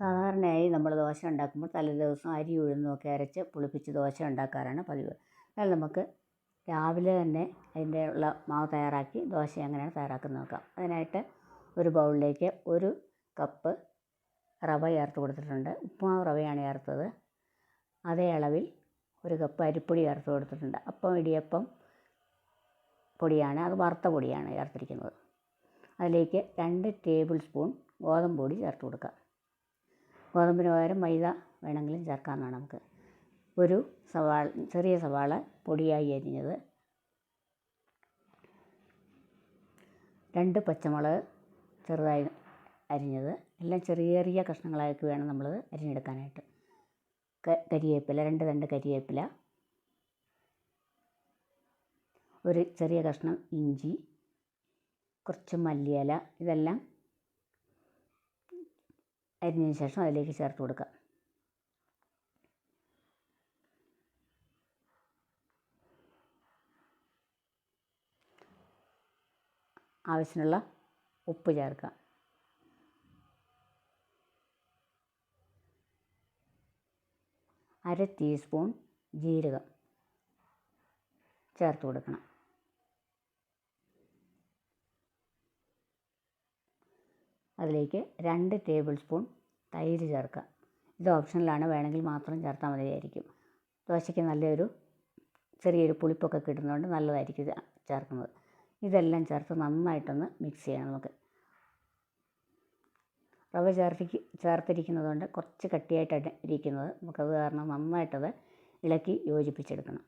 സാധാരണയായി നമ്മൾ ദോശ ഉണ്ടാക്കുമ്പോൾ തലേദിവസം അരി ഉഴുന്നൊക്കെ അരച്ച് പുളിപ്പിച്ച് ദോശ ഉണ്ടാക്കാറാണ് പതിവ്. എന്നാൽ നമുക്ക് രാവിലെ തന്നെ അതിന്റെ ഉള്ള മാവ് തയ്യാറാക്കി ദോശ എങ്ങനെയാണ് തയ്യാറാക്കുന്നത് നോക്കാം. അതിനായിട്ട് ഒരു ബൗളിലേക്ക് ഒരു കപ്പ് റവ ചേർത്ത് കൊടുത്തിട്ടുണ്ട്. ഉപ്പുമാവ് റവയാണ് ചേർത്തത്. അതേ അളവിൽ ഒരു കപ്പ് അരിപ്പൊടി ചേർത്ത് കൊടുത്തിട്ടുണ്ട്. അപ്പം ഇടിയപ്പം പൊടിയാണ് അത് വറുത്ത പൊടിയാണ് ചേർത്തിരിക്കുന്നത്. അതിലേക്ക് രണ്ട് ടേബിൾ സ്പൂൺ ഗോതമ്പ് പൊടി ചേർത്ത് കൊടുക്കുക ഗോതമ്പിന് പകരം മൈദ വേണമെങ്കിലും ചേർക്കാവുന്നതാണ് നമുക്ക് ഒരു സവാള ചെറിയ സവാള പൊടിയായി അരിഞ്ഞത്. രണ്ട് പച്ചമുളക് ചെറുതായി അരിഞ്ഞത്. എല്ലാം ചെറിയ ചെറിയ കഷ്ണങ്ങളായിട്ട് വേണം നമ്മൾ അരിഞ്ഞെടുക്കാനായിട്ട്. കരിവേപ്പില രണ്ട് രണ്ട് കരിവേപ്പില ഒരു ചെറിയ കഷ്ണം ഇഞ്ചി. കുറച്ച് മല്ലിയില. ഇതെല്ലാം അരിഞ്ഞതിന് ശേഷം അതിലേക്ക് ചേർത്ത് കൊടുക്കുക. ആവശ്യത്തിനുള്ള ഉപ്പ് ചേർക്കുക. അര ടീസ്പൂൺ ജീരകം ചേർത്ത് കൊടുക്കണം. അതിലേക്ക് രണ്ട് ടേബിൾ സ്പൂൺ തൈര് ചേർക്കുക. ഇത് ഓപ്ഷണലാണ് വേണമെങ്കിൽ മാത്രം ചേർത്താൽ മതിയായിരിക്കും. ദോശയ്ക്ക് നല്ലൊരു ചെറിയൊരു പുളിപ്പൊക്കെ കിട്ടുന്നതുകൊണ്ട് നല്ലതായിരിക്കും ഇത് ചേർക്കുന്നത്. ഇതെല്ലാം ചേർത്ത് നന്നായിട്ടൊന്ന് മിക്സ് ചെയ്യണം നമുക്ക്. റവ ചേർത്തി ചേർത്തിരിക്കുന്നത് കൊണ്ട് കുറച്ച് കട്ടിയായിട്ടാണ് ഇരിക്കുന്നത്. നമുക്കത് കാരണം നന്നായിട്ടത് ഇളക്കി യോജിപ്പിച്ചെടുക്കണം.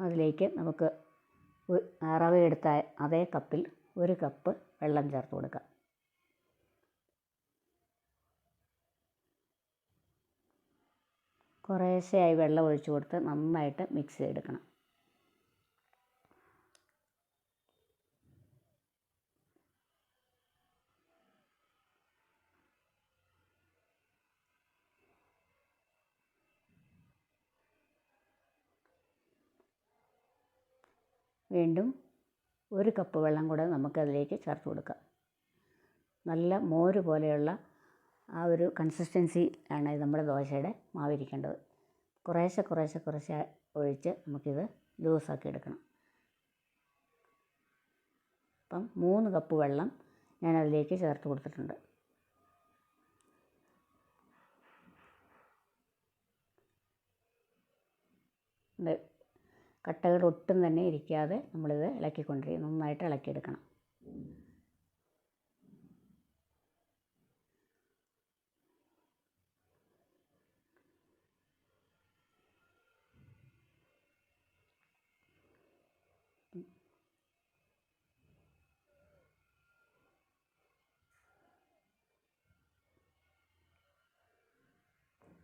അതിലേക്ക് നമുക്ക് റവ എടുത്ത അതേ കപ്പിൽ ഒരു കപ്പ് വെള്ളം ചേർത്ത് കൊടുക്കാം. കുറേശ്ശെയായി വെള്ളം ഒഴിച്ച് കൊടുത്ത് നന്നായിട്ട് മിക്സ് ചെയ്തെടുക്കണം. വീണ്ടും ഒരു കപ്പ് വെള്ളം കൂടെ നമുക്കതിലേക്ക് ചേർത്ത് കൊടുക്കാം. നല്ല മോര് പോലെയുള്ള ആ ഒരു കൺസിസ്റ്റൻസി ആണ് നമ്മുടെ ദോശയുടെ മാവിരിക്കേണ്ടത്. കുറേശ്ശെ കുറേശ്ശെ കുറേശ്ശെ ഒഴിച്ച് നമുക്കിത് ലൂസാക്കി എടുക്കണം. അപ്പം മൂന്ന് കപ്പ് വെള്ളം ഞാൻ അതിലേക്ക് ചേർത്ത് കൊടുത്തിട്ടുണ്ട്. കട്ടകൾ ഒട്ടും തന്നെ ഇരിക്കാതെ നമ്മളിത് ഇളക്കിക്കൊണ്ടിരിക്കും നന്നായിട്ട് ഇളക്കിയെടുക്കണം.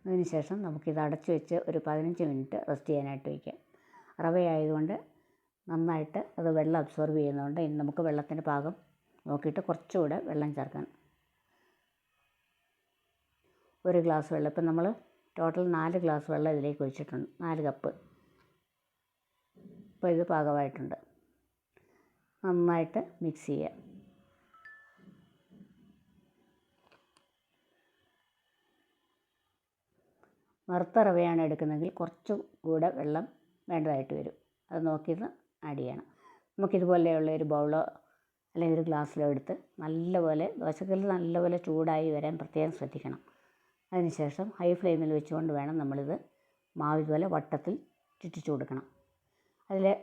അതിനുശേഷം നമുക്കിത് അടച്ചു വെച്ച് ഒരു പതിനഞ്ച് മിനിറ്റ് റെസ്റ്റ് ചെയ്യാനായിട്ട് വയ്ക്കാം. റവയായതുകൊണ്ട് നന്നായിട്ട് അത് വെള്ളം അബ്സോർബ് ചെയ്യുന്നതുകൊണ്ട് ഇനി നമുക്ക് വെള്ളത്തിന്റെ പാകം നോക്കിയിട്ട് കുറച്ചുകൂടെ വെള്ളം ചേർക്കണം. ഒരു ഗ്ലാസ് വെള്ളം. ഇപ്പം നമ്മൾ ടോട്ടൽ നാല് ഗ്ലാസ് വെള്ളം ഇതിലേക്ക് ഒഴിച്ചിട്ടുണ്ട്. നാല് കപ്പ് ഇപ്പോൾ ഇത് പാകമായിട്ടുണ്ട്. നന്നായിട്ട് മിക്സ് ചെയ്യുക. വറുത്ത റവയാണ് എടുക്കുന്നതെങ്കിൽ കുറച്ചും കൂടെ വെള്ളം വേണ്ടതായിട്ട് വരും. അത് നോക്കിയിട്ട് ആഡ് ചെയ്യണം. നമുക്കിതുപോലെയുള്ള ഒരു ബൗളോ അല്ലെങ്കിൽ ഒരു ഗ്ലാസ്സിലോ എടുത്ത് നല്ലപോലെ ദോശക്കല്ല് നല്ലപോലെ ചൂടായി വരാൻ പ്രത്യേകം ശ്രദ്ധിക്കണം. അതിനുശേഷം ഹൈ ഫ്ലെയിമിൽ വെച്ചുകൊണ്ട് വേണം നമ്മളിത് മാവ് ഇതുപോലെ വട്ടത്തിൽ ചുറ്റിച്ചു കൊടുക്കണം. അതിൽ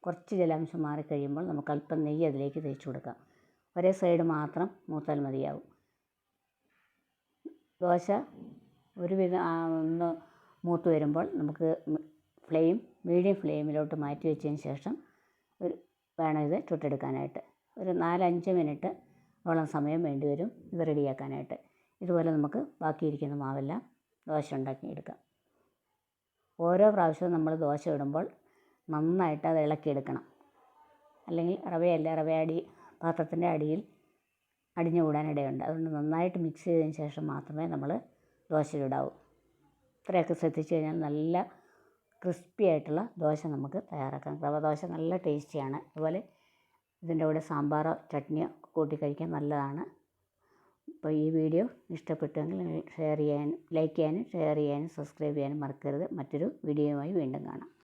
കുറച്ച് ജലാംശം മാറിക്കഴിയുമ്പോൾ നമുക്ക് അല്പം നെയ്യ് അതിലേക്ക് തേച്ച് കൊടുക്കാം. ഒരേ സൈഡ് മാത്രം മൂത്താൽ മതിയാവും. ദോശ ഒരുവിധം ഒന്ന് മൂത്ത് വരുമ്പോൾ നമുക്ക് ഫ്ലെയിം മീഡിയം ഫ്ലെയിമിലോട്ട് മാറ്റി വെച്ചതിന് ശേഷം ഒരു വേണം ഇത് ചുട്ടെടുക്കാനായിട്ട്. ഒരു നാലഞ്ച് മിനിറ്റ് ഓളം സമയം വേണ്ടി വരും ഇത് റെഡിയാക്കാനായിട്ട്. ഇതുപോലെ നമുക്ക് ബാക്കിയിരിക്കുന്ന മാവെല്ലാം ദോശ ഉണ്ടാക്കി എടുക്കാം. ഓരോ പ്രാവശ്യവും നമ്മൾ ദോശ ഇടുമ്പോൾ നന്നായിട്ട് അത് ഇളക്കിയെടുക്കണം അല്ലെങ്കിൽ റവയല്ല റവ അടി പാത്രത്തിന്റെ അടിയിൽ അടിഞ്ഞു കൂടാനിടയുണ്ട് അതുകൊണ്ട് നന്നായിട്ട് മിക്സ് ചെയ്തതിന് ശേഷം മാത്രമേ നമ്മൾ ദോശ ഇടാവൂ. ഇത്രയൊക്കെ ശ്രദ്ധിച്ചു കഴിഞ്ഞാൽ നല്ല ക്രിസ്പി ആയിട്ടുള്ള ദോശ നമുക്ക് തയ്യാറാക്കാം. റവ ദോശ നല്ല ടേസ്റ്റിയാണ് അതുപോലെ ഇതിന്റെ കൂടെ സാമ്പാറോ ചട്നിയോ കൂട്ടി കഴിക്കാൻ നല്ലതാണ്. അപ്പോൾ ഈ വീഡിയോ ഇഷ്ടപ്പെട്ടെങ്കിൽ ഷെയർ ചെയ്യാനും ലൈക്ക് ചെയ്യാനും ഷെയർ ചെയ്യാനും സബ്സ്ക്രൈബ് ചെയ്യാനും മറക്കരുത്. മറ്റൊരു വീഡിയോയുമായി വീണ്ടും കാണാം.